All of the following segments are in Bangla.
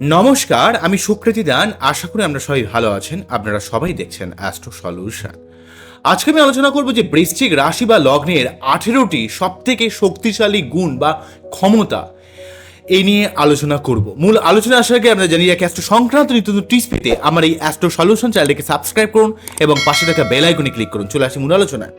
নমস্কার, আমি সুকৃতি দান। আশা করি আমরা সবাই ভালো আছেন। আপনারা সবাই দেখছেন অ্যাস্ট্রো সলিউশন আজকে আমি আলোচনা করব যে বৃশ্চিক রাশি বা লগ্নের আঠেরোটি সব থেকে শক্তিশালী গুণ বা ক্ষমতা। এই নিয়ে আলোচনা করব। মূল আলোচনা আসার আগে আমরা জানি যে অ্যাস্ট্রো সংক্রান্ত নিত্য টিপস পেতে আমার এই অ্যাস্ট্রো সলিউশন চ্যানেলটিকে সাবস্ক্রাইব করুন এবং পাশে থাকা বেল আইকনে ক্লিক করুন। চলে আসি মূল আলোচনায়।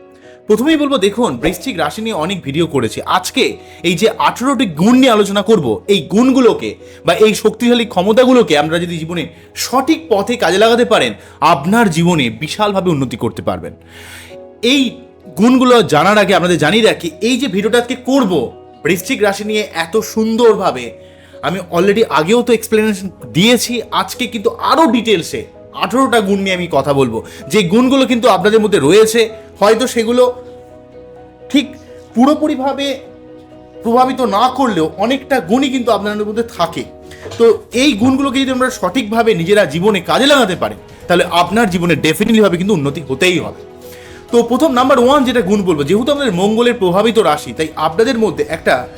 প্রথমেই বলব, দেখুন, বৃশ্চিক রাশি নিয়ে অনেক ভিডিও করেছি। আজকে এই যে আঠেরোটি গুণ নিয়ে আলোচনা করব, এই গুণগুলোকে বা এই শক্তিশালী ক্ষমতাগুলোকে আমরা যদি জীবনে সঠিক পথে কাজে লাগাতে পারেন, আপনার জীবনে বিশালভাবে উন্নতি করতে পারবেন। এই গুণগুলো জানার আগে আপনাদের জানিয়ে রাখি, এই যে ভিডিওটা আজকে করব, বৃশ্চিক রাশি নিয়ে এত সুন্দরভাবে, আমি অলরেডি আগেও তো এক্সপ্লেনেশন দিয়েছি, আজকে কিন্তু আরও ডিটেলসে আঠেরোটা গুণ নিয়ে আমি কথা বলব। যে গুণগুলো কিন্তু আপনাদের মধ্যে রয়েছে, হয়তো সেগুলো ঠিক পুরোপুরিভাবে প্রভাবিত না করলেও অনেকটা গুণই কিন্তু আপনাদের মধ্যে থাকে। তো এই গুণগুলোকে যদি আমরা সঠিকভাবে নিজেরা জীবনে কাজে লাগাতে পারি, তাহলে আপনার জীবনে ডেফিনেটলিভাবে কিন্তু উন্নতি হতেই হবে। তো প্রথম নাম্বার ওয়ান যেটা গুণ বলব, যেহেতু আমাদের মঙ্গলের প্রভাবিত রাশি, তাই আপনাদের মধ্যে একটা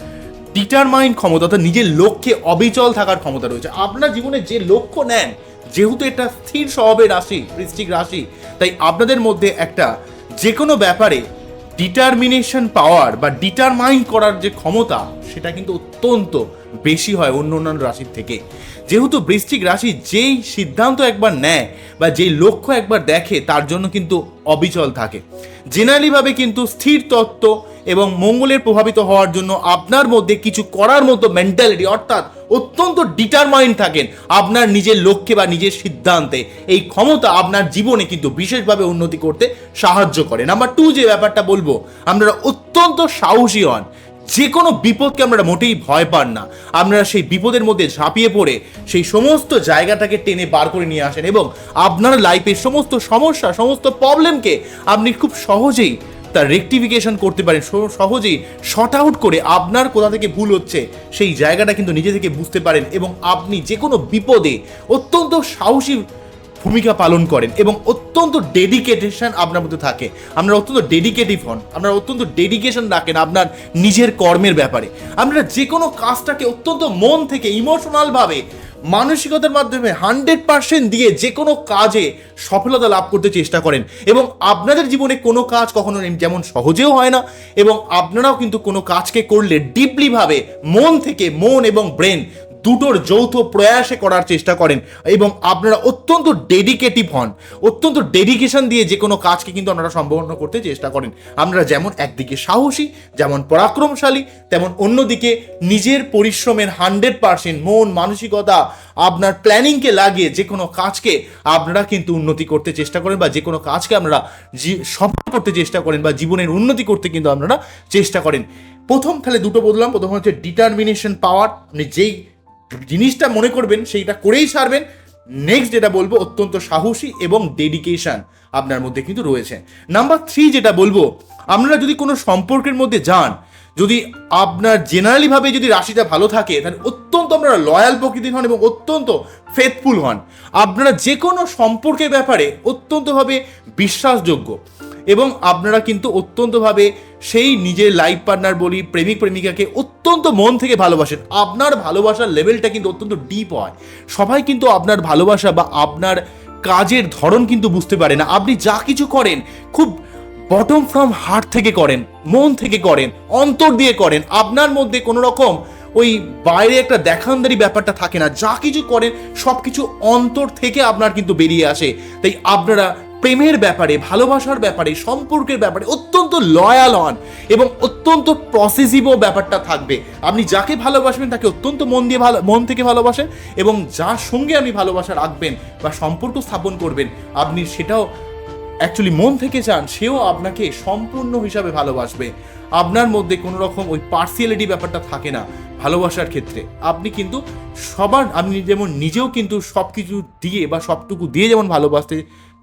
ডিটারমাইন্ড ক্ষমতা, অর্থাৎ নিজের লক্ষ্যে অবিচল থাকার ক্ষমতা রয়েছে। আপনার জীবনে যে লক্ষ্য নেন যেহেতু এটা স্থির স্বভাবের রাশি, বৃশ্চিক রাশি, তাই আপনাদের মধ্যে একটা যে কোনো ব্যাপারে ডিটারমিনেশন পাওয়ার বা ডিটারমাইন করার যে ক্ষমতা, সেটা কিন্তু অত্যন্ত বেশি হয় অন্য অন্যান্য রাশির থেকে। যেহেতু বৃশ্চিক রাশি যেই সিদ্ধান্ত একবার নেয় বা যেই লক্ষ্য একবার দেখে, তার জন্য কিন্তু অবিচল থাকে। জেনারেলিভাবে কিন্তু স্থির তত্ত্ব এবং মঙ্গলের প্রভাবিত হওয়ার জন্য আপনার মধ্যে কিছু করার মতো মেন্টালিটি অর্থাৎ অত্যন্ত ডিটারমাইন্ড থাকেন আপনার নিজের লক্ষ্যে বা নিজের সিদ্ধান্তে। এই ক্ষমতা আপনার জীবনে কিন্তু বিশেষভাবে উন্নতি করতে সাহায্য করে। নাম্বার টু যে ব্যাপারটা বলব, আপনারা অত্যন্ত সাহসী হন। যে কোনো বিপদকে আপনারা মোটেই ভয় পান না। আপনারা সেই বিপদের মধ্যে ঝাঁপিয়ে পড়ে সেই সমস্ত জায়গাটাকে টেনে বার করে নিয়ে আসেন এবং আপনার লাইফের সমস্ত সমস্যা, সমস্ত প্রবলেমকে আপনি খুব সহজেই তার রেকটিফিকেশন করতে পারেন সহজেই শর্ট আউট করে আপনার কোথা থেকে ভুল হচ্ছে সেই জায়গাটা কিন্তু নিজে থেকে বুঝতে পারেন এবং আপনি যে কোনো বিপদে অত্যন্ত সাহসী ভূমিকা পালন করেন এবং অত্যন্ত ডেডিকেটেশন আপনার মধ্যে থাকে। আপনারা অত্যন্ত ডেডিকেটিভ হন, আপনারা অত্যন্ত ডেডিকেশন রাখেন আপনার নিজের কর্মের ব্যাপারে। আপনারা যে কোনো কাজটাকে অত্যন্ত মন থেকে ইমোশনালভাবে মানসিকতার মাধ্যমে হান্ড্রেড পার্সেন্ট দিয়ে যে কোনো কাজে সফলতা লাভ করতে চেষ্টা করেন। এবং আপনাদের জীবনে কোনো কাজ কখনো যেমন সহজেও হয় না, এবং আপনারাও কিন্তু কোনো কাজকে করলে ডিপলিভাবে মন থেকে মন এবং ব্রেন দুটোর যৌথ প্রয়াসে করার চেষ্টা করেন এবং আপনারা অত্যন্ত ডেডিকেটিভ হন। অত্যন্ত ডেডিকেশন দিয়ে যে কোনো কাজকে কিন্তু আপনারা সম্পন্ন করতে চেষ্টা করেন। আপনারা যেমন একদিকে সাহসী, যেমন পরাক্রমশালী, তেমন অন্যদিকে নিজের পরিশ্রমের হান্ড্রেড পার্সেন্ট মন, মানসিকতা, আপনার প্ল্যানিংকে লাগিয়ে যে কোনো কাজকে আপনারা কিন্তু উন্নতি করতে চেষ্টা করেন বা যে কোনো কাজকে আপনারা সফল করতে চেষ্টা করেন বা জীবনের উন্নতি করতে কিন্তু আপনারা চেষ্টা করেন। প্রথম তাহলে দুটো বললাম, প্রথম হচ্ছে ডিটারমিনেশন পাওয়ার আপনি যেই জিনিসটা মনে করবেন, সেইটা করেই ছাড়বেন নেক্সট যেটা বলব, অত্যন্ত সাহসী এবং ডেডিকেশন আপনার মধ্যে কিন্তু রয়েছে। নাম্বার থ্রি যেটা বলব, আপনারা যদি কোনো সম্পর্কের মধ্যে যান, যদি আপনার জেনারেলিভাবে যদি রাশিটা ভালো থাকে, তাহলে অত্যন্ত আপনারা লয়াল প্রকৃতির হন এবং অত্যন্ত ফেথফুল হন। আপনারা যে কোনো সম্পর্কের ব্যাপারে অত্যন্তভাবে বিশ্বাসযোগ্য এবং আপনারা কিন্তু অত্যন্তভাবে সেই নিজের লাইফ পার্টনার বলি, প্রেমিক প্রেমিকাকে অত্যন্ত মন থেকে ভালোবাসেন। আপনার ভালোবাসার লেভেলটা কিন্তু অত্যন্ত ডিপ হয়। সবাই কিন্তু আপনার ভালোবাসা বা আপনার কাজের ধরন কিন্তু বুঝতে পারে না। আপনি যা কিছু করেন, খুব বটম ফ্রম হার্ট থেকে করেন, মন থেকে করেন, অন্তর দিয়ে করেন, আপনার মধ্যে কোনো রকম ওই বাইরে একটা দেখানদারি ব্যাপারটা থাকে না। যা কিছু করেন সব কিছু অন্তর থেকে আপনার কিন্তু বেরিয়ে আসে। তাই আপনারা প্রেমের ব্যাপারে, ভালোবাসার ব্যাপারে, সম্পর্কের ব্যাপারে অত্যন্ত লয়াল হন এবং অত্যন্ত প্রসেসিভও ব্যাপারটা থাকবে। আপনি যাকে ভালোবাসবেন তাকে অত্যন্ত মন দিয়ে ভালো, মন থেকে ভালোবাসেন এবং যার সঙ্গে আপনি ভালোবাসা রাখবেন বা সম্পর্ক স্থাপন করবেন, আপনি সেটাও অ্যাকচুয়ালি মন থেকে চান, সেও আপনাকে সম্পূর্ণ হিসাবে ভালোবাসবে। আপনার মধ্যে কোনো রকম ওই পার্সিয়ালিটি ব্যাপারটা থাকে না ভালোবাসার ক্ষেত্রে। আপনি কিন্তু সবার, আপনি যেমন নিজেও কিন্তু সব কিছু দিয়ে বা সবটুকু দিয়ে যেমন ভালোবাসতে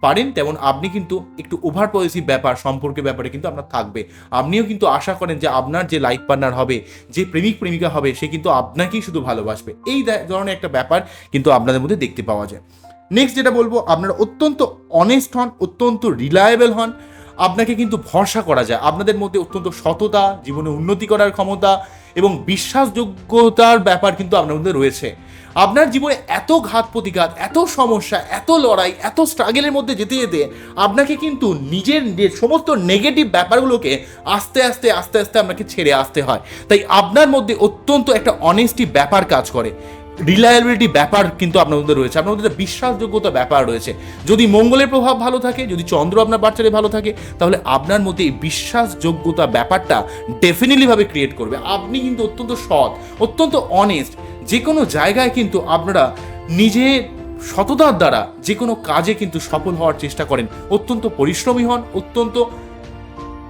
পারেন, তেমন আপনি কিন্তু একটু ওভার পজিটিভ ব্যাপার, সম্পর্কের ব্যাপারে কিন্তু আপনার থাকবে। আপনিও কিন্তু আশা করেন যে আপনার যে লাইফ পার্টনার হবে, যে প্রেমিক, প্রেমিকা হবে, সে কিন্তু আপনাকেই শুধু ভালোবাসবে। এই ধরনের একটা ব্যাপার কিন্তু আপনাদের মধ্যে দেখতে পাওয়া যায়। নেক্সট যেটা বলব, আপনারা অত্যন্ত অনেস্ট হন, অত্যন্ত রিলায়েবল হন। আপনাকে কিন্তু ভরসা করা যায়। আপনাদের মধ্যে অত্যন্ত সততা, জীবনে উন্নতি করার ক্ষমতা এবং বিশ্বাসযোগ্যতার ব্যাপার কিন্তু আপনার মধ্যে রয়েছে। আপনার জীবনে এত ঘাত প্রতিঘাত, এত সমস্যা, এত লড়াই, এত স্ট্রাগেলের মধ্যে যেতে যেতে আপনাকে কিন্তু নিজের সমস্ত নেগেটিভ ব্যাপারগুলোকে আস্তে আস্তে আস্তে আস্তে আপনাকে ছেড়ে আসতে হয়। তাই আপনার মধ্যে অত্যন্ত একটা অনেস্টি ব্যাপার কাজ করে। রিলায়েবিলিটি ব্যাপার কিন্তু আপনার মধ্যে রয়েছে। আপনার মধ্যে বিশ্বাসযোগ্যতা ব্যাপার রয়েছে। যদি মঙ্গলের প্রভাব ভালো থাকে, যদি চন্দ্র আপনার বাচ্চারে ভালো থাকে, তাহলে আপনার মধ্যে এই বিশ্বাসযোগ্যতা ব্যাপারটা ডেফিনেটলিভাবে ক্রিয়েট করবে। আপনি কিন্তু অত্যন্ত সৎ, অত্যন্ত অনেস্ট যে কোনো জায়গায় কিন্তু আপনারা নিজের সততার দ্বারা যে কোনো কাজে কিন্তু সফল হওয়ার চেষ্টা করেন। অত্যন্ত পরিশ্রমী হন, অত্যন্ত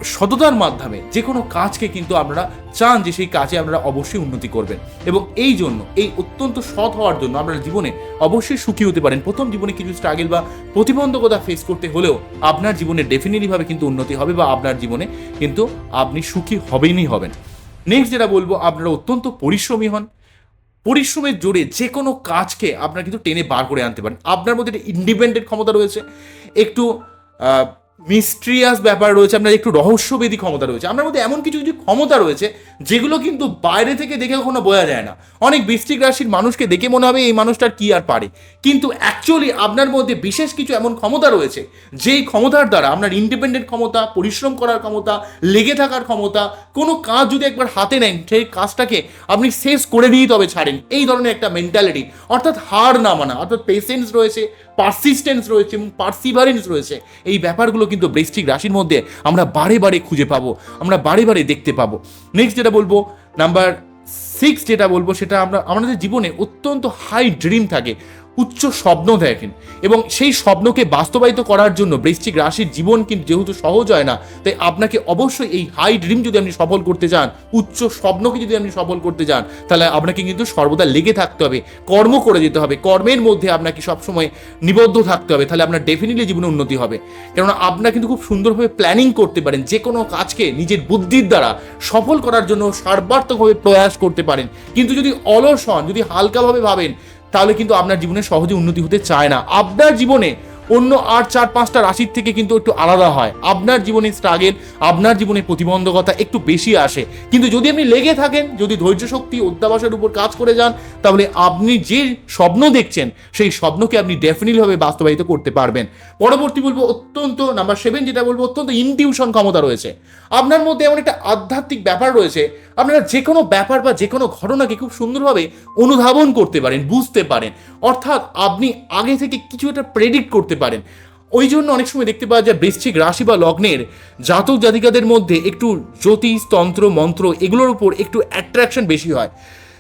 সততার মাধ্যমে যে কোনো কাজকে কিন্তু আপনারা চান যে সেই কাজে আপনারা অবশ্যই উন্নতি করবেন। এবং এই জন্য, এই অত্যন্ত সৎ হওয়ার জন্য আপনারা জীবনে অবশ্যই সুখী হতে পারেন। প্রথম জীবনে কিছু স্ট্রাগল বা প্রতিবন্ধকতা ফেস করতে হলেও আপনার জীবনে ডেফিনেটলিভাবে কিন্তু উন্নতি হবে বা আপনার জীবনে কিন্তু আপনি সুখী হবেনই হবেন। নেক্সট যেটা বলব, আপনারা অত্যন্ত পরিশ্রমী হন। পরিশ্রমের জোরে যে কোনো কাজকে আপনারা কিন্তু টেনে বার করে আনতে পারেন। আপনার মধ্যে একটা ইন্ডিপেন্ডেন্ট ক্ষমতা রয়েছে। একটু মিস্ট্রিয়াস ব্যাপার রয়েছে, আপনার একটু রহস্যবেদী ক্ষমতা রয়েছে। আপনার মধ্যে এমন কিছু কিছু ক্ষমতা রয়েছে যেগুলো কিন্তু বাইরে থেকে দেখে কখনো বোঝা যায় না। অনেক বৃষ্টিক রাশির মানুষকে দেখে মনে হবে এই মানুষটার কি আর পারে। কিন্তু অ্যাকচুয়ালি আপনার মধ্যে বিশেষ কিছু এমন ক্ষমতা রয়েছে, যেই ক্ষমতার দ্বারা আপনার ইন্ডিপেন্ডেন্ট ক্ষমতা, পরিশ্রম করার ক্ষমতা, লেগে থাকার ক্ষমতা, কোনো কাজ যদি একবার হাতে নেন, সেই কাজটাকে আপনি শেষ করে দিয়ে তবে ছাড়েন। এই ধরনের একটা মেন্টালিটি অর্থাৎ হার না মানা, অর্থাৎ পেশেন্স রয়েছে পারসিস্টেন্স রয়েছে এবং পার্সিভারেন্স রয়েছে। এই ব্যাপারগুলো কিন্তু বৃষ্টিক রাশির মধ্যে আমরা বারে বারে খুঁজে পাবো, আমরা বারে বারে দেখতে পাবো। নেক্সট যেটা বলব নাম্বার সিক্স যেটা বলব সেটা আমরা আমাদের জীবনে অত্যন্ত হাই ড্রিম থাকে। উচ্চ স্বপ্ন দেখেন। এবং সেই স্বপ্নকে বাস্তবায়িত করার জন্য বৃশ্চিক রাশির জীবন কিন্তু যেহেতু সহজ হয় না, তাই আপনাকে অবশ্যই এই হাই ড্রিম যদি আপনি সফল করতে চান, উচ্চ স্বপ্নকে যদি আপনি সফল করতে চান, তাহলে আপনাকে কিন্তু সর্বদা লেগে থাকতে হবে, কর্ম করে যেতে হবে, কর্মের মধ্যে আপনাকে সবসময় নিবদ্ধ থাকতে হবে, তাহলে আপনার ডেফিনেটলি জীবনে উন্নতি হবে। কেননা আপনারা কিন্তু খুব সুন্দরভাবে প্ল্যানিং করতে পারেন, যে কোনো কাজকে নিজের বুদ্ধির দ্বারা সফল করার জন্য সর্বাত্মকভাবে প্রয়াস করতে পারেন। কিন্তু যদি অলস হন, যদি হালকাভাবে ভাবেন তাহলে কিন্তু আপনার জীবনে সহজে উন্নতি হতে চায় না। আপনার জীবনে অন্য আর চার, পাঁচটা রাশির থেকে কিন্তু একটু আলাদা হয়। আপনার জীবনে স্ট্রাগেল আপনার জীবনে প্রতিবন্ধকতা একটু বেশি আসে। কিন্তু যদি আপনি লেগে থাকেন, যদি ধৈর্য শক্তি, অধ্যাবাসের উপর কাজ করে যান, তাহলে আপনি যে স্বপ্ন দেখছেন, সেই স্বপ্নকে আপনি ডেফিনেটলিভাবে বাস্তবায়িত করতে পারবেন। পরবর্তী বলব, অত্যন্ত নাম্বার সেভেন যেটা বলব, অত্যন্ত ইনটিউশন ক্ষমতা রয়েছে। আপনার মধ্যে এমন একটা আধ্যাত্মিক ব্যাপার রয়েছে, আপনারা যে কোনো ব্যাপার বা যে কোনো ঘটনাকে খুব সুন্দরভাবে অনুধাবন করতে পারেন, বুঝতে পারেন। অর্থাৎ আপনি আগে থেকে কিছু একটা প্রেডিক্ট করতে পারেন। ওই জন্য অনেক সময় দেখতে পাওয়া যায় বৃশ্চিক রাশি বা লগ্নের জাতক জাতিকাদের মধ্যে একটু জ্যোতিষ, তন্ত্র, মন্ত্র এগুলোর উপর একটু অ্যাট্রাকশন বেশি হয়।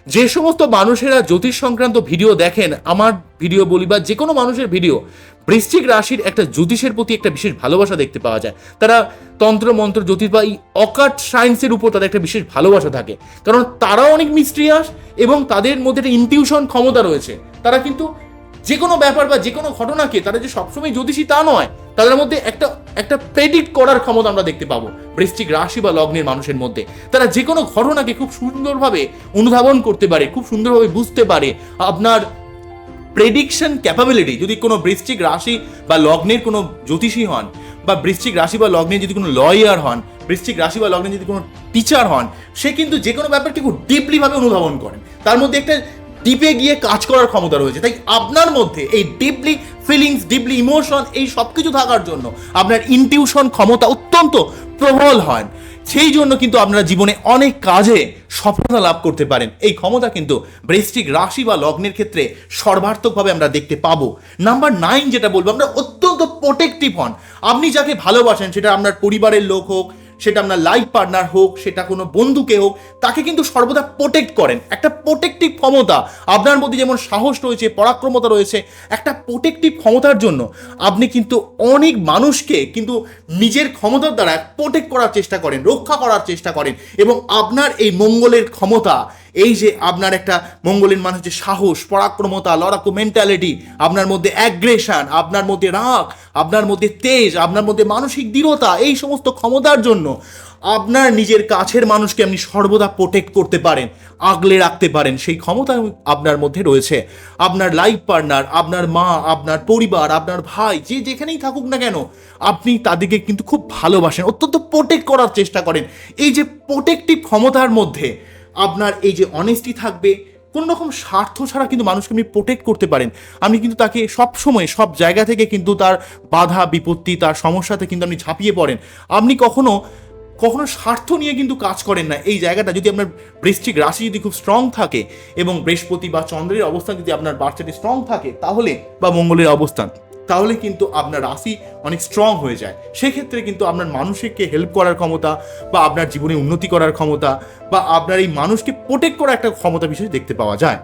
যে সমস্ত মানুষেরা জ্যোতিষ সংক্রান্ত ভিডিও দেখেন, আমার ভিডিও বলি বা যে কোনো মানুষের ভিডিও, বৃশ্চিক রাশির একটা জ্যোতিষের প্রতি একটা বিশেষ ভালোবাসা দেখতে পাওয়া যায়। তারা তন্ত্র, মন্ত্র, জ্যোতিষ বা এই অকাট সায়েন্সের উপর তাদের একটা বিশেষ ভালোবাসা থাকে। কারণ তারাও অনেক মিস্ট্রিয়াস এবং তাদের মধ্যে একটা ইনটিউশন ক্ষমতা রয়েছে। তারা কিন্তু যে কোনো ব্যাপার বা যে কোনো ঘটনাকে তারা যে সবসময় জ্যোতিষী তা নয়, তাদের মধ্যে একটা একটা প্রেডিক্ট করার ক্ষমতা আমরা দেখতে পাবো বৃষ্টিক রাশি বা লগ্নের মানুষের মধ্যে। তারা যে কোনো ঘটনাকে খুব সুন্দরভাবে অনুধাবন করতে পারে, খুব সুন্দরভাবে বুঝতে পারে। আপনার প্রেডিকশন ক্যাপাবিলিটি যদি কোনো বৃশ্চিক রাশি বা লগ্নের কোনো জ্যোতিষী হন বা বৃশ্চিক রাশি বা লগ্নে যদি কোনো লয়ার হন, বৃশ্চিক রাশি বা লগ্নে যদি কোনো টিচার হন, সে কিন্তু যে কোনো ব্যাপারকে খুব ডিপলিভাবে অনুধাবন করেন। তার মধ্যে একটা ডিপে গিয়ে কাজ করার ক্ষমতা রয়েছে। তাই আপনার মধ্যে এই ডিপলি ফিলিংস ডিপলি ইমোশন এই সব কিছু থাকার জন্য আপনার ইনটিউশন ক্ষমতা অত্যন্ত প্রবল হয়। সেই জন্য কিন্তু আপনারা জীবনে অনেক কাজে সফলতা লাভ করতে পারেন। এই ক্ষমতা কিন্তু বৃষ্টিক রাশি বা লগ্নের ক্ষেত্রে সর্বার্থকভাবে আমরা দেখতে পাবো। নাম্বার নাইন যেটা বলব আমরা অত্যন্ত প্রোটেক্টিভ হন। আপনি যাকে ভালোবাসেন, সেটা আপনার পরিবারের লোক হোক সেটা আপনার লাইফ পার্টনার হোক, সেটা কোনো বন্ধুকে হোক, তাকে কিন্তু সর্বদা প্রোটেক্ট করেন। একটা প্রোটেক্টিভ ক্ষমতা আপনার মধ্যে যেমন সাহস রয়েছে, পরাক্রমতা রয়েছে, একটা প্রোটেক্টিভ ক্ষমতার জন্য আপনি কিন্তু অনেক মানুষকে কিন্তু নিজের ক্ষমতার দ্বারা প্রোটেক্ট করার চেষ্টা করেন, রক্ষা করার চেষ্টা করেন এবং আপনার এই মঙ্গলের ক্ষমতা এই যে আপনার একটা মঙ্গলের মানুষ যে সাহস, পরাক্রমতা, লড়াকু মেন্টালিটি আপনার মধ্যে অ্যাগ্রেশন আপনার মধ্যে রাগ, আপনার মধ্যে তেজ, আপনার মধ্যে মানসিক দৃঢ়তা, এই সমস্ত ক্ষমতার জন্য আপনার নিজের কাছের মানুষকে আপনি সর্বদা প্রোটেক্ট করতে পারেন, আগলে রাখতে পারেন। সেই ক্ষমতা আপনার মধ্যে রয়েছে। আপনার লাইফ পার্টনার আপনার মা, আপনার পরিবার, আপনার ভাই, যে যেখানেই থাকুক না কেন, আপনি তাদেরকে কিন্তু খুব ভালোবাসেন, অত্যন্ত প্রোটেক্ট করার চেষ্টা করেন। এই যে প্রোটেক্টিভ ক্ষমতার মধ্যে আপনার এই যে অনেস্টি থাকবে, কোনো রকম স্বার্থ ছাড়া কিন্তু মানুষকে আপনি প্রোটেক্ট করতে পারেন। আপনি কিন্তু তাকে সব সময় সব জায়গা থেকে কিন্তু তার বাধা, বিপত্তি, তার সমস্যাতে কিন্তু আপনি ঝাঁপিয়ে পড়েন। আপনি কখনো কখনো স্বার্থ নিয়ে কিন্তু কাজ করেন না। এই জায়গাটা যদি আপনার বৃষ্টিক রাশি যদি খুব স্ট্রং থাকে এবং বৃহস্পতি বা চন্দ্রের অবস্থান যদি আপনার বাচ্চাটি স্ট্রং থাকে, তাহলে বা মঙ্গলের অবস্থান। তাহলে কিন্তু আপনার রাশি অনেক স্ট্রং হয়ে যায়। সেক্ষেত্রে কিন্তু আপনার মানুষকে হেল্প করার ক্ষমতা বা আপনার জীবনে উন্নতি করার ক্ষমতা বা আপনার এই মানুষকে প্রোটেক্ট করার একটা ক্ষমতা বিষয় দেখতে পাওয়া যায়।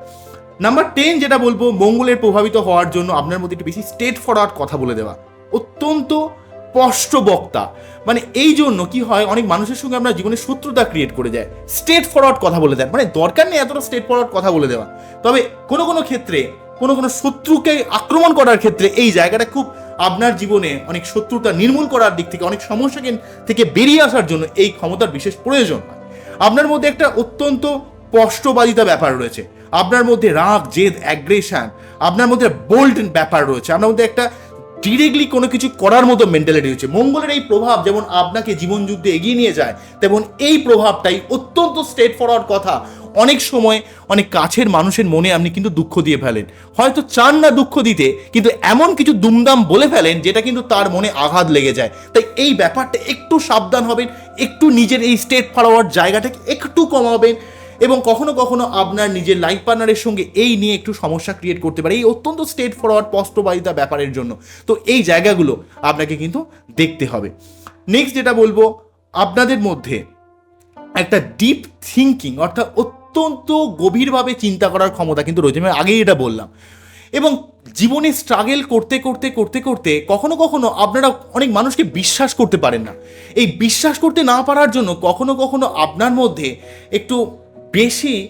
নাম্বার টেন যেটা বলব, মঙ্গলের প্রভাবিত হওয়ার জন্য আপনার মধ্যে একটু বেশি স্টেট ফরওয়ার্ড কথা বলে দেওয়া। অত্যন্ত স্পষ্ট বক্তা মানে এই জন্য কি হয়, অনেক মানুষের সঙ্গে আমরা জীবনে শত্রুতা ক্রিয়েট করে যায় স্টেট ফরওয়ার্ড কথা বলে দেন। মানে দরকার নেই এতটা স্টেট ফরওয়ার্ড কথা বলে দেওয়া। তবে কোনো কোনো ক্ষেত্রে কোনো কোনো শত্রুকে আক্রমণ করার ক্ষেত্রে এই জায়গাটা খুব আপনার জীবনে অনেক শত্রুতা নির্মূল করার দিক থেকে, অনেক সমস্যাকে থেকে বেরিয়ে আসার জন্য এই ক্ষমতার বিশেষ প্রয়োজন আপনার মধ্যে একটা অত্যন্ত স্পষ্টবাদিতা ব্যাপার রয়েছে। আপনার মধ্যে রাগ, জেদ অ্যাগ্রেশন আপনার মধ্যে বোল্ড ব্যাপার রয়েছে। আপনার মধ্যে একটা ডিরেক্টলি কোনো কিছু করার মতো মেন্টালিটি হচ্ছে মঙ্গলের এই প্রভাব যেমন আপনাকে জীবনযুদ্ধে এগিয়ে নিয়ে যায়, তেমন এই প্রভাবটাই অত্যন্ত স্ট্রেট ফরওয়ার্ড কথা অনেক সময় অনেক কাছের মানুষের মনে আপনি কিন্তু দুঃখ দিয়ে ফেলেন। হয়তো চান না দুঃখ দিতে, কিন্তু এমন কিছু দুমদাম বলে ফেলেন যেটা কিন্তু তার মনে আঘাত লেগে যায়। তাই এই ব্যাপারটা একটু সাবধান হবেন, একটু নিজের এই স্টেট ফরওয়ার্ড জায়গাটাকে একটু কমাবেন এবং কখনো কখনো আপনার নিজের লাইফ পার্টনারের সঙ্গে এই নিয়ে একটু সমস্যা ক্রিয়েট করতে পারে। এই অত্যন্ত স্টেট ফরওয়ার্ড স্পষ্টবাদিতা ব্যাপারের জন্য। তো এই জায়গাগুলো আপনাকে কিন্তু দেখতে হবে। নেক্সট যেটা বলব, আপনাদের মধ্যে একটা ডিপ থিঙ্কিং অর্থাৎ অত্যন্ত গভীরভাবে চিন্তা করার ক্ষমতা কিন্তু রয়েছে। আমি আগেই এটা বললাম। এবং জীবনে স্ট্রাগেল করতে করতে করতে করতে কখনো কখনো আপনারা অনেক মানুষকে বিশ্বাস করতে পারেন না। এই বিশ্বাস করতে না পারার জন্য কখনো কখনো আপনার মধ্যে একটু বেশি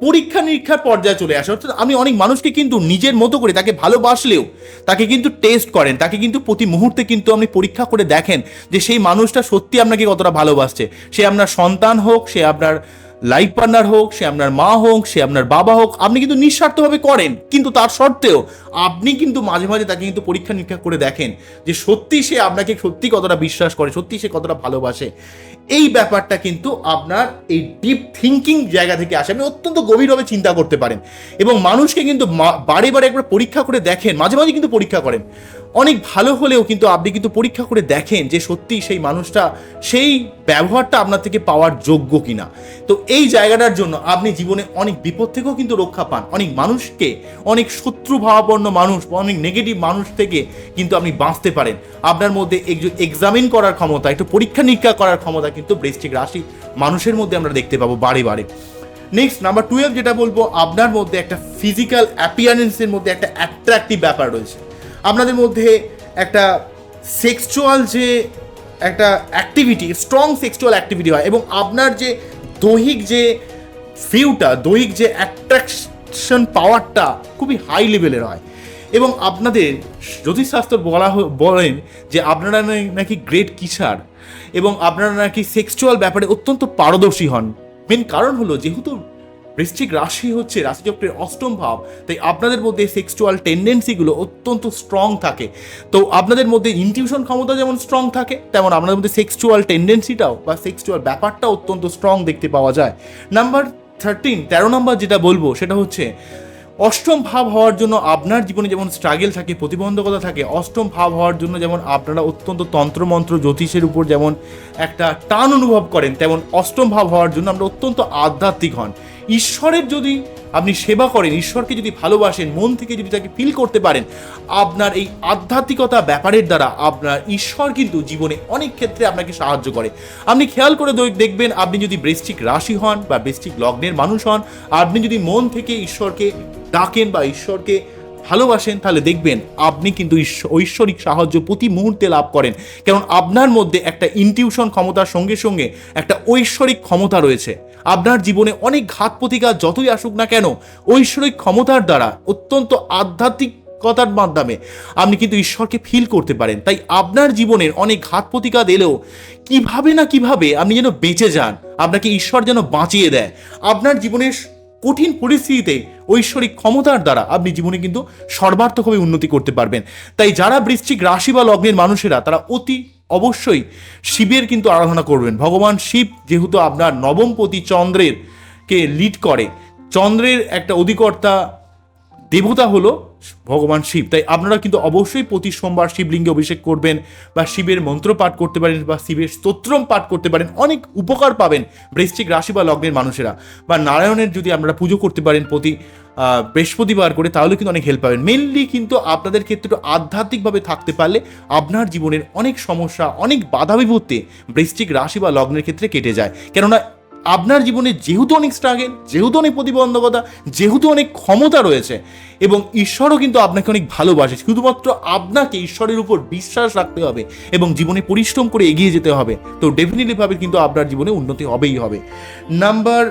পরীক্ষা নিরীক্ষার পর্যায়ে চলে আসে। অর্থাৎ আমি অনেক মানুষকে কিন্তু নিজের মতো করে তাকে ভালোবাসলেও তাকে কিন্তু টেস্ট করেন। তাকে কিন্তু প্রতি মুহূর্তে কিন্তু আপনি পরীক্ষা করে দেখেন যে সেই মানুষটা সত্যি আপনাকে কতটা ভালোবাসছে। সে আপনার সন্তান হোক, সে আপনার লাইফ পার্টনার হোক, সে আপনার মা হোক, সে আপনার বাবা হোক, আপনি কিন্তু নিঃস্বার্থভাবে করেন। কিন্তু তার সত্ত্বেও আপনি কিন্তু মাঝে মাঝে তাকে কিন্তু পরীক্ষা নিরীক্ষা করে দেখেন যে সত্যি সে আপনাকে সত্যি কতটা বিশ্বাস করে, সত্যি সে কতটা ভালোবাসে। এই ব্যাপারটা কিন্তু আপনার এই ডিপ থিঙ্কিং জায়গা থেকে আসে। আপনি অত্যন্ত গভীরভাবে চিন্তা করতে পারেন। এবং মানুষকে কিন্তু বারে বারে একবার পরীক্ষা করে দেখেন, মাঝে মাঝে কিন্তু পরীক্ষা করেন। অনেক ভালো হলেও কিন্তু আপনি কিন্তু পরীক্ষা করে দেখেন যে সত্যি সেই মানুষটা সেই ব্যবহারটা আপনার থেকে পাওয়ার যোগ্য কিনা। তো এই জায়গাটার জন্য আপনি জীবনে অনেক বিপদ থেকেও কিন্তু রক্ষা পান। অনেক মানুষকে, অনেক শত্রু ভাবাপন্ন মানুষ, অনেক নেগেটিভ মানুষ থেকে কিন্তু আপনি বাঁচতে পারেন। আপনার মধ্যে এক্সামিন করার ক্ষমতা, একটু পরীক্ষা নিরীক্ষা করার ক্ষমতা কিন্তু বৃষ্টিক রাশি মানুষের মধ্যে আমরা দেখতে পাবো বারে বারে। নেক্সট নাম্বার টুয়েলভ যেটা বলব, আপনার মধ্যে একটা ফিজিক্যাল অ্যাপিয়ারেন্সের মধ্যে একটা অ্যাট্রাকটিভ ব্যাপার রয়েছে। আপনাদের মধ্যে একটা সেক্সুয়াল যে একটা অ্যাক্টিভিটি স্ট্রং সেক্সুয়াল অ্যাক্টিভিটি হয় এবং আপনার যে দৈহিক যে ফিউটা দৈহিক যে অ্যাট্রাকশন পাওয়ারটা খুবই হাই লেভেলের হয়। এবং আপনাদের জ্যোতিষশাস্ত্র বলা বলেন যে আপনারা নাকি গ্রেট কিসার এবং আপনারা নাকি সেক্সুয়াল ব্যাপারে অত্যন্ত পারদর্শী হন। মেন কারণ হলো যেহেতু বৃশ্চিক রাশি হচ্ছে রাশিচক্রের অষ্টম ভাব, তাই আপনাদের মধ্যে সেক্সুয়াল টেন্ডেন্সিগুলো অত্যন্ত স্ট্রং থাকে। তো আপনাদের মধ্যে ইনটিউশন ক্ষমতা যেমন স্ট্রং থাকে, তেমন আপনাদের মধ্যে সেক্সুয়াল টেন্ডেন্সিটাও বা সেক্সুয়াল ব্যাপারটা অত্যন্ত স্ট্রং দেখতে পাওয়া যায়। নাম্বার থার্টিন তেরো নম্বর যেটা বলব, সেটা হচ্ছে অষ্টম ভাব হওয়ার জন্য আপনার জীবনে যেমন স্ট্রাগেল থাকে, প্রতিবন্ধকতা থাকে, অষ্টম ভাব হওয়ার জন্য যেমন আপনারা অত্যন্ত তন্ত্রমন্ত্র জ্যোতিষের উপর যেমন একটা টান অনুভব করেন, তেমন অষ্টম ভাব হওয়ার জন্য আমরা অত্যন্ত আধ্যাত্মিক হন। ঈশ্বরের যদি আপনি সেবা করেন, ঈশ্বরকে যদি ভালোবাসেন, মন থেকে যদি তাকে ফিল করতে পারেন, আপনার এই আধ্যাত্মিকতা ব্যাপারের দ্বারা আপনার ঈশ্বর কিন্তু জীবনে অনেক ক্ষেত্রে আপনাকে সাহায্য করে। আপনি খেয়াল করে দেখ- দেখবেন, আপনি যদি বৃষ্টিক রাশি হন বা বৃষ্টিক লগ্নের মানুষ হন, আপনি যদি মন থেকে ঈশ্বরকে ডাকেন বা ঈশ্বরকে ভালোবাসেন, তাহলে দেখবেন আপনি কিন্তু ঐশ্বরিক সাহায্য প্রতি মুহূর্তে লাভ করেন। কারণ আপনার মধ্যে একটা ইনটিউশন ক্ষমতার সঙ্গে সঙ্গে একটা ঐশ্বরিক ক্ষমতা রয়েছে। আপনার জীবনে অনেক ঘাত প্রতিঘাত যতই আসুক না কেন, ঐশ্বরিক ক্ষমতার দ্বারা অত্যন্ত আধ্যাত্মিক আধ্যাত্মিকতার মাধ্যমে আপনি কিন্তু ঈশ্বরকে ফিল করতে পারেন। তাই আপনার জীবনের অনেক ঘাত প্রতিঘাত এলেও কীভাবে না কীভাবে আপনি যেন বেঁচে যান, আপনাকে ঈশ্বর যেন বাঁচিয়ে দেয়। আপনার জীবনের কঠিন পরিস্থিতিতে ঐশ্বরিক ক্ষমতার দ্বারা আপনি জীবনে কিন্তু সর্বার্থকভাবে উন্নতি করতে পারবেন। তাই যারা বৃশ্চিক রাশি বা লগ্নের মানুষেরা, তারা অতি অবশ্যই শিবের কিন্তু আরাধনা করবেন। ভগবান শিব যেহেতু আপনার নবমপতি চন্দ্রের কে লিড করে। চন্দ্রের একটা অধিকর্তা দেবতা হলো ভগবান শিব। তাই আপনারা কিন্তু অবশ্যই প্রতি সোমবার শিবলিঙ্গে অভিষেক করবেন বা শিবের মন্ত্র পাঠ করতে পারেন বা শিবের স্তোত্রম পাঠ করতে পারেন। অনেক উপকার পাবেন বৃশ্চিক রাশি বা লগ্নের মানুষেরা। বা নারায়ণের যদি আপনারা পুজো করতে পারেন প্রতি বৃহস্পতিবার করে, তাহলে কিন্তু অনেক হেল্প পাবেন। মেনলি কিন্তু আপনাদের ক্ষেত্রে একটু আধ্যাত্মিকভাবে থাকতে পারলে আপনার জীবনের অনেক সমস্যা, অনেক বাধা বিপত্তি বৃশ্চিক রাশি বা লগ্নের ক্ষেত্রে কেটে যায়। কেননা আপনার জীবনে যেহেতু অনেক স্ট্রাগেল যেহেতু অনেক প্রতিবন্ধকতা, যেহেতু অনেক ক্ষমতা রয়েছে, এবং ঈশ্বরও কিন্তু আপনাকে অনেক ভালোবাসে। শুধুমাত্র আপনাকে ঈশ্বরের উপর বিশ্বাস রাখতে হবে এবং জীবনে পরিশ্রম করে এগিয়ে যেতে হবে। তো ডেফিনেটলি ভাবে কিন্তু আপনার জীবনে উন্নতি হবেই হবে। নাম্বার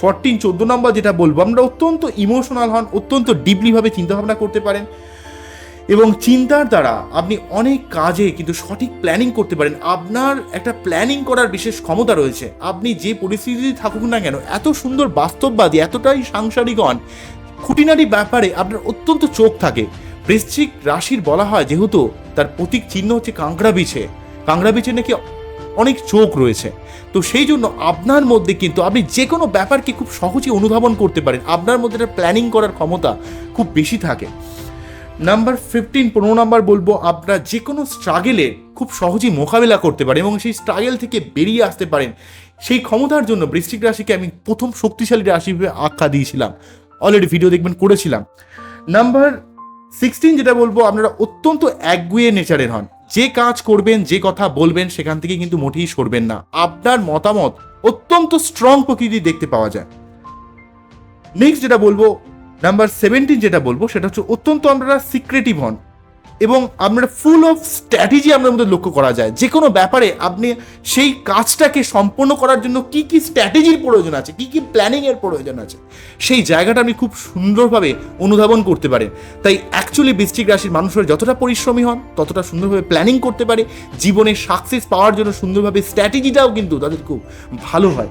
ফরটিন চোদ্দ নম্বর যেটা বলব, আমরা অত্যন্ত ইমোশনাল হন, অত্যন্ত ডিপলিভাবে চিন্তাভাবনা করতে পারেন। এবং চিন্তার দ্বারা আপনি অনেক কাজে কিন্তু সঠিক প্ল্যানিং করতে পারেন। আপনার একটা প্ল্যানিং করার বিশেষ ক্ষমতা রয়েছে। আপনি যে পরিস্থিতিতে থাকুক না কেন, এত সুন্দর বাস্তববাদী, এতটাই সাংসারিক হন খুঁটিনাটি ব্যাপারে আপনার অত্যন্ত চোখ থাকে। বৃশ্চিক রাশির বলা হয় যেহেতু তার প্রতীক চিহ্ন হচ্ছে কাঁকড়া বিছে। কাঁকড়া বিছে নাকি অনেক চোখ রয়েছে। তো সেই জন্য আপনার মধ্যে কিন্তু আপনি যে কোনো ব্যাপারকে খুব সহজে অনুধাবন করতে পারেন। আপনার মধ্যে একটা প্ল্যানিং করার ক্ষমতা খুব বেশি থাকে। নাম্বার ফিফটিন পনেরো নাম্বার বলব, আপনারা যে কোনো স্ট্রাগেলে খুব সহজেই মোকাবেলা করতে পারেন এবং সেই স্ট্রাগেল থেকে বেরিয়ে আসতে পারেন। সেই ক্ষমতার জন্য বৃশ্চিক রাশিকে আমি প্রথম শক্তিশালী রাশি হিসেবে আখ্যা দিয়েছিলাম। অলরেডি ভিডিও দেখবেন, করেছিলাম। নাম্বার সিক্সটিন যেটা বলব, আপনারা অত্যন্ত একগুয়ে নেচারের হন। যে কাজ করবেন, যে কথা বলবেন, সেখান থেকে কিন্তু মোটেই সরবেন না। আপনার মতামত অত্যন্ত স্ট্রং প্রকৃতি দেখতে পাওয়া যায়। নেক্সট যেটা বলব নাম্বার সেভেন্টিন যেটা বলব, সেটা হচ্ছে অত্যন্ত আপনারা সিক্রেটিভ হন। এবং আপনারা ফুল অফ স্ট্র্যাটেজি আপনার মধ্যে লক্ষ্য করা যায়। যে কোনো ব্যাপারে আপনি সেই কাজটাকে সম্পন্ন করার জন্য কি কি স্ট্র্যাটেজির প্রয়োজন আছে, কি কি প্ল্যানিংয়ের প্রয়োজন আছে, সেই জায়গাটা আপনি খুব সুন্দরভাবে অনুধাবন করতে পারেন। তাই অ্যাকচুয়ালি বৃশ্চিক রাশির মানুষের যতটা পরিশ্রমী হন, ততটা সুন্দরভাবে প্ল্যানিং করতে পারে। জীবনে সাকসেস পাওয়ার জন্য সুন্দরভাবে স্ট্র্যাটেজিটাও কিন্তু তাদের খুব ভালো হয়।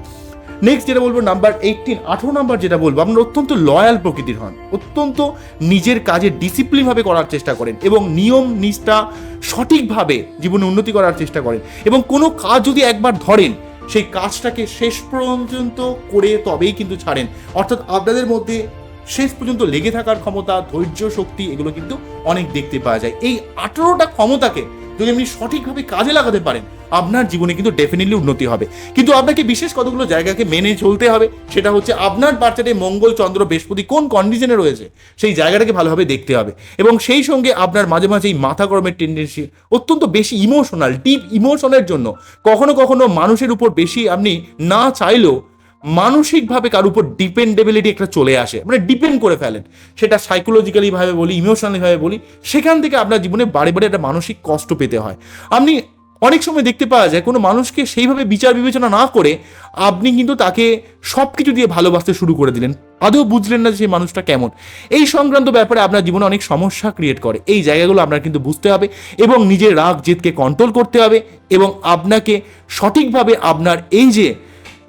নেক্সট যেটা বলব নাম্বার এইটিন আঠেরো নাম্বার যেটা বলব, আপনারা অত্যন্ত লয়াল প্রকৃতির হন। অত্যন্ত নিজের কাজে ডিসিপ্লিনভাবে করার চেষ্টা করেন এবং নিয়ম নিষ্ঠা সঠিকভাবে জীবনে উন্নতি করার চেষ্টা করেন। এবং কোনো কাজ যদি একবার ধরেন, সেই কাজটাকে শেষ পর্যন্ত করে তবেই কিন্তু ছাড়েন। অর্থাৎ আপনাদের মধ্যে শেষ পর্যন্ত লেগে থাকার ক্ষমতা, ধৈর্য, শক্তি, এগুলো কিন্তু অনেক দেখতে পাওয়া যায়। এই আঠেরোটা ক্ষমতাকে যদি আপনি সঠিকভাবে কাজে লাগাতে পারেন, আপনার জীবনে কিন্তু ডেফিনেটলি উন্নতি হবে। কিন্তু আপনাকে বিশেষ কতগুলো জায়গাকে মেনে চলতে হবে, সেটা হচ্ছে আপনার বাচ্চাটে মঙ্গল চন্দ্র বৃহস্পতি কোন কন্ডিশনে রয়েছে, সেই জায়গাটাকে ভালোভাবে দেখতে হবে। এবং সেই সঙ্গে আপনার মাঝে মাঝে এই মাথা গরমের টেন্ডেন্সি অত্যন্ত বেশি ইমোশনাল ডিপ ইমোশনের জন্য কখনো কখনো মানুষের উপর বেশি আপনি না চাইলেও মানসিকভাবে কার উপর ডিপেন্ডেবিলিটি একটা চলে আসে মানে ডিপেন্ড করে ফেলেন। সেটা সাইকোলজিক্যালি ভাবে বলি ইমোশনালি ভাবে বলি, সেখান থেকে আপনার জীবনে বারে বারে একটা মানসিক কষ্ট পেতে হয়। আপনি অনেক সময় দেখতে পাওয়া যায়, কোনো মানুষকে সেইভাবে বিচার বিবেচনা না করে আপনি কিন্তু তাকে সব কিছু দিয়ে ভালোবাসতে শুরু করে দিলেন। আদৌ বুঝলেন না যে সেই মানুষটা কেমন। এই সংক্রান্ত ব্যাপারে আপনার জীবনে অনেক সমস্যা ক্রিয়েট করে। এই জায়গাগুলো আপনার কিন্তু বুঝতে হবে এবং নিজের রাগ জেদকে কন্ট্রোল করতে হবে এবং আপনাকে সঠিকভাবে আপনার এই যে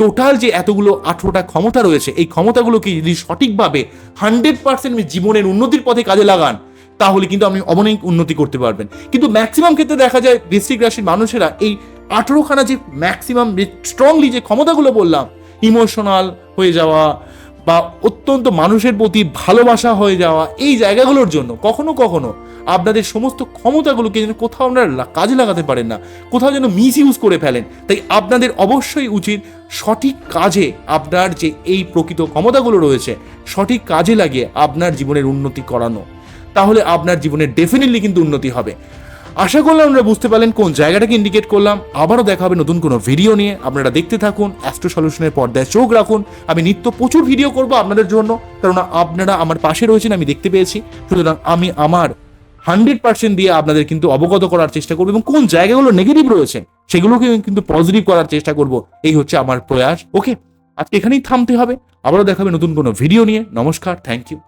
টোটাল যে এতগুলো আঠেরোটা ক্ষমতা রয়েছে, এই ক্ষমতাগুলোকে যদি সঠিকভাবে হান্ড্রেড পার্সেন্ট জীবনের উন্নতির পথে কাজে লাগান, তাহলে কিন্তু আপনি অনেক উন্নতি করতে পারবেন। কিন্তু ম্যাক্সিমাম ক্ষেত্রে দেখা যায় বৃশ্চিক রাশির মানুষেরা এই আঠেরোখানা যে ম্যাক্সিমাম স্ট্রংলি যে ক্ষমতাগুলো বললাম ইমোশনাল হয়ে যাওয়া বা অত্যন্ত মানুষের প্রতি ভালোবাসা হয়ে যাওয়া এই জায়গাগুলোর জন্য কখনো কখনো আপনাদের সমস্ত ক্ষমতাগুলোকে যেন কোথাও আপনারা কাজে লাগাতে পারেন না, কোথাও যেন মিস ইউজ করে ফেলেন। তাই আপনাদের অবশ্যই উচিত সঠিক কাজে আপনার যে এই প্রকৃত ক্ষমতাগুলো রয়েছে, সঠিক কাজে লাগিয়ে আপনার জীবনের উন্নতি করানো। তাহলে আপনার জীবনে ডেফিনেটলি কিন্তু উন্নতি হবে। আশা করলাম আমরা বুঝতে পারলেন কোন জায়গাটাকে ইন্ডিকেট করলাম। আবারও দেখা হবে নতুন কোনো ভিডিও নিয়ে। আপনারা দেখতে থাকুন অ্যাস্ট্রো সলিউশনের পর্দায় চোখ রাখুন। আমি নিত্য প্রচুর ভিডিও করব আপনাদের জন্য, কেননা আপনারা আমার পাশে রয়েছেন, আমি দেখতে পেয়েছি। সুতরাং আমি আমার হান্ড্রেড পার্সেন্ট দিয়ে আপনাদের কিন্তু অবগত করার চেষ্টা করব এবং কোন জায়গাগুলো নেগেটিভ রয়েছে, সেগুলোকে কিন্তু পজিটিভ করার চেষ্টা করব। এই হচ্ছে আমার প্রয়াস। ওকে আজকে এখানেই থামতে হবে। আবারও দেখাবে নতুন কোনো ভিডিও নিয়ে। নমস্কার থ্যাংক ইউ